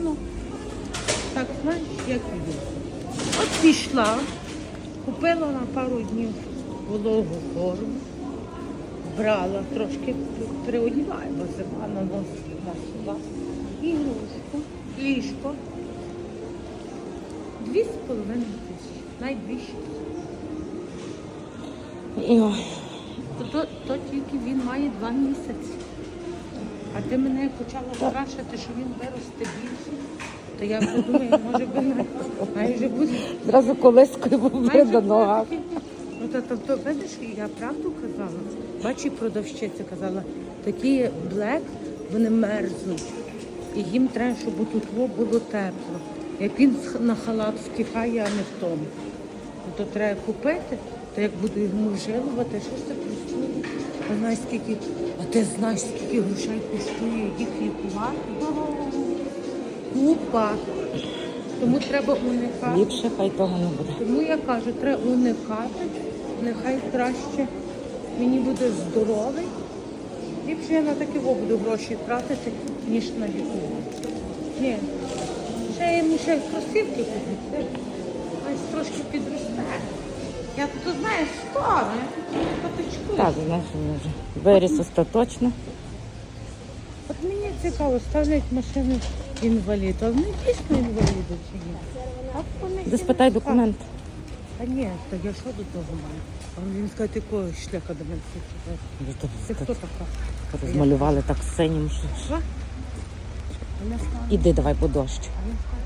страшно. Так, знаєш, як іду. От пішла, купила на пару днів вологу форму, брала трошки, переодіваємо зима на нос на сюди. Ігрушку, ліжко. Дві з половиною тисячі, найбільше. То, то, то тільки він має два місяці. А ти мене почала страшити, що він виросте більше. То я вже думаю, може би не- майже буде. Зразу колискою буде ногах. такий. Ну то, то, то видиш, я правду казала. Бачи, продавщиця казала, такі блек, вони мерзнуть. І їм треба, щоб тут було тепло. Як він на халат втікає, а не в тому. Ну, то треба купити, то як буду йому вжилувати, що ж це коштує? А знаєш, скільки, а ти знаєш, скільки грошей коштує їх лікувати? Купа. Тому треба уникати. Ліпше хай того не буде. Тому я кажу, треба уникати, нехай краще мені буде здоровий. Ліпше я на такі во буду гроші тратити, ніж на лікування. Ні. Ще я йому ще кросівки купити. Ось трошки підросте. Я тут знаєш, скоро, я тут поточкую. Так, знаєш, вже виріс остаточно. От мені цікаво, ставлять машину інвалід, а вони дійсно інваліди чи ні? Так вони Де спитай документ. А ні, то я що до того маю? А він скаже, якого шляха до мене чекає? То Це так хто така? Розмалювали так синім. що- Що? Вона скаже, Іди давай по дощ.